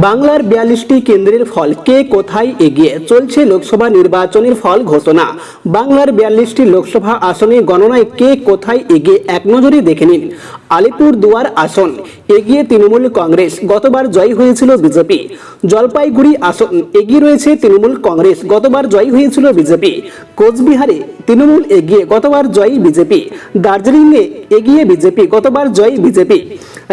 বাংলার বিয়াল্লিশটি কেন্দ্রের ফল কে কোথায় এগিয়ে চলছে লোকসভা নির্বাচনের ফল ঘোষণা? বাংলার বিয়াল্লিশটি লোকসভা আসনে গণনায় কে কোথায় এগিয়ে এক নজরে দেখে নিন। আলিপুর দুয়ার আসন, এগিয়ে তৃণমূল কংগ্রেস, গতবার জয়ী হয়েছিল বিজেপি। জলপাইগুড়ি আসন, এগিয়ে রয়েছে তৃণমূল কংগ্রেস, গতবার জয়ী হয়েছিল বিজেপি। কোচবিহারে তৃণমূল এগিয়ে, গতবার জয়ী বিজেপি। দার্জিলিংয়ে এগিয়ে বিজেপি, গতবার জয়ী বিজেপি।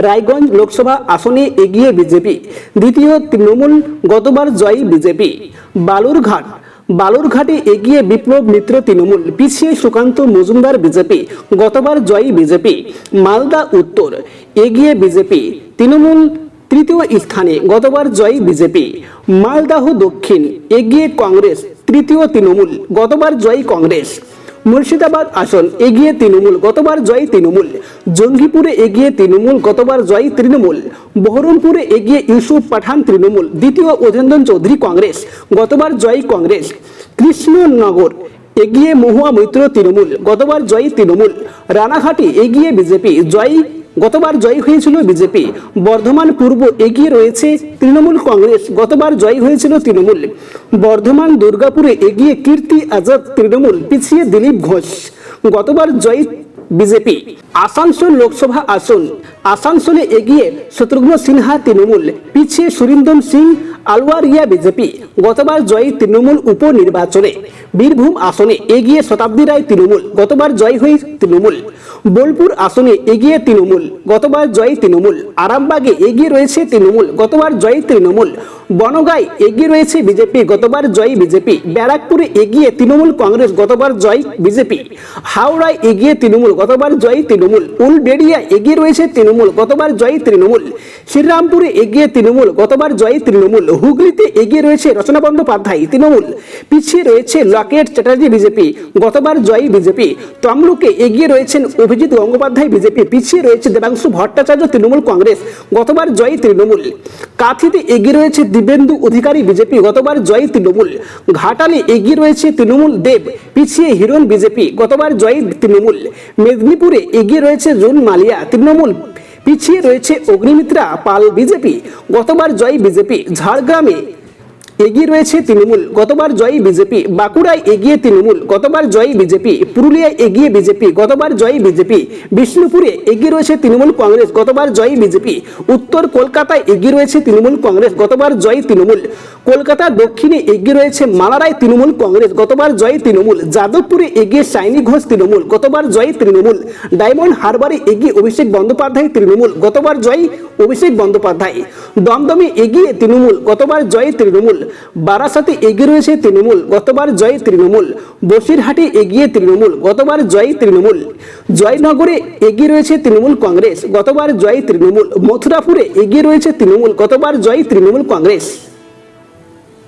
রায়গঞ্জ লোকসভা আসনে এগিয়ে বিজেপি। দ্বিতীয় তৃণমূল গতবার জয়ী বিজেপি। বালুরঘাট। বালুরঘাটে এগিয়ে বিপ্লব মিত্র তৃণমূল, পিছিয়ে সুকান্ত মজুমদার বিজেপি, গতবার জয়ী বিজেপি। মালদা উত্তর, এগিয়ে বিজেপি। তৃণমূল তৃতীয় স্থানে গতবার জয়ী বিজেপি। মালদাহ দক্ষিণ, এগিয়ে কংগ্রেস, তৃতীয় তৃণমূল, গতবার জয়ী কংগ্রেস। মুর্শিদাবাদ আসন, এগিয়ে তৃণমূল, গতবার জয়ী তৃণমূল। জঙ্গিপুরে এগিয়ে তৃণমূল, গতবার জয়ী তৃণমূল। বহরমপুরে এগিয়ে ইউসুফ পাঠান তৃণমূল। দ্বিতীয় অধীন্দন চৌধুরী কংগ্রেস, গতবার জয়ী কংগ্রেস। কৃষ্ণনগর এগিয়ে মহুয়া মৈত্র তৃণমূল, গতবার জয় তৃণমূল। রানাঘাটে এগিয়ে বিজেপি, জয়, গতবার জয়ী হয়েছিল বিজেপি। বর্ধমান পূর্ব এগিয়ে রয়েছে তৃণমূল কংগ্রেস, গতবার জয়ী হয়েছিল তৃণমূল। বর্ধমান দুর্গাপুরে এগিয়ে কীর্তি আজাদ তৃণমূল, পিছিয়ে দিলীপ ঘোষ। গতবার জয়ী বিজেপি। আসানসোল লোকসভা আসন। আসানসোলে এগিয়ে শত্রুঘ্ন সিনহা, তৃণমূল। পিছিয়ে সুরিন্দর সিং, আলওয়ারিয়া বিজেপি। গতবার জয়ী তৃণমূল উপনির্বাচনে। বীরভূম আসনে এগিয়ে শতাব্দী রায় তৃণমূল। গতবার জয় হয়ে তৃণমূল। বোলপুর আসনে এগিয়ে তৃণমূল। গতবার জয়ী তৃণমূল। আরামবাগে এগিয়ে রয়েছে তৃণমূল। গতবার জয়ী তৃণমূল। বনগাঁয় এগিয়ে রয়েছে বিজেপি। গতবার জয় বিজেপি। ব্যারাকপুরে এগিয়ে তৃণমূল কংগ্রেস, গতবার জয় বিজেপি। হাওড়ায় এগিয়ে তৃণমূল, গতবার জয় তৃণমূল। উলবেড়িয়া এগিয়ে রয়েছে তৃণমূল, গতবার জয় তৃণমূল। শ্রীরামপুরে এগিয়ে তৃণমূল, গতবার জয় তৃণমূল। হুগলিতে এগিয়ে রয়েছে রচনা বন্দ্যোপাধ্যায় তৃণমূল। পিছিয়ে রয়েছে লকেট চ্যাটার্জি বিজেপি, গতবার জয়ী বিজেপি। তমলুকে এগিয়ে রয়েছেন অভিজিৎ গঙ্গোপাধ্যায় বিজেপি। পিছিয়ে রয়েছে দেবাংশু ভট্টাচার্য তৃণমূল কংগ্রেস, গতবার জয়ী তৃণমূল। কাথিতে এগিয়ে রয়েছে দিব্যেন্দু অধিকারী বিজেপি। গতবার জয়ী তৃণমূল। ঘাটালে এগিয়ে রয়েছে তৃণমূল দেব, পিছিয়ে হিরণ বিজেপি। গতবার জয়ী তৃণমূল। মেদিনীপুরে এগিয়ে রয়েছে জুন মালিয়া তৃণমূল। পিছিয়ে রয়েছে অগ্নিমিত্রা পাল বিজেপি। গতবার জয়ী বিজেপি। ঝাড়গ্রামে এগিয়ে রয়েছে তৃণমূল। গতবার জয়ী বিজেপি, বাঁকুড়ায় এগিয়ে তৃণমূল। গতবার জয়ী বিজেপি, পুরুলিয়ায় এগিয়ে বিজেপি। গতবার জয়ী বিজেপি, বিষ্ণুপুরে এগিয়ে রয়েছে তৃণমূল কংগ্রেস। গতবার জয়ী বিজেপি, উত্তর কলকাতায় এগিয়ে রয়েছে তৃণমূল কংগ্রেস। গতবার জয়ী তৃণমূল। কলকাতা দক্ষিণে এগিয়ে রয়েছে মালারায় তৃণমূল কংগ্রেস। গতবার জয়ী তৃণমূল। যাদবপুরে এগিয়ে সাইনি ঘোষ তৃণমূল। গতবার জয়ী তৃণমূল। ডায়মন্ড হারবারে এগিয়ে অভিষেক বন্দ্যোপাধ্যায় তৃণমূল। গতবার জয়ী অভিষেক বন্দ্যোপাধ্যায়। দমদমে এগিয়ে তৃণমূল। গতবার জয়ী তৃণমূল। বারাসাতে এগিয়ে রয়েছে তৃণমূল, গতবার জয় তৃণমূল। বসিরহাটে এগিয়ে তৃণমূল, গতবার জয় তৃণমূল। জয়নগরে এগিয়ে রয়েছে তৃণমূল কংগ্রেস, গতবার জয় তৃণমূল। মথুরাপুরে এগিয়ে রয়েছে তৃণমূল, গতবার জয় তৃণমূল কংগ্রেস।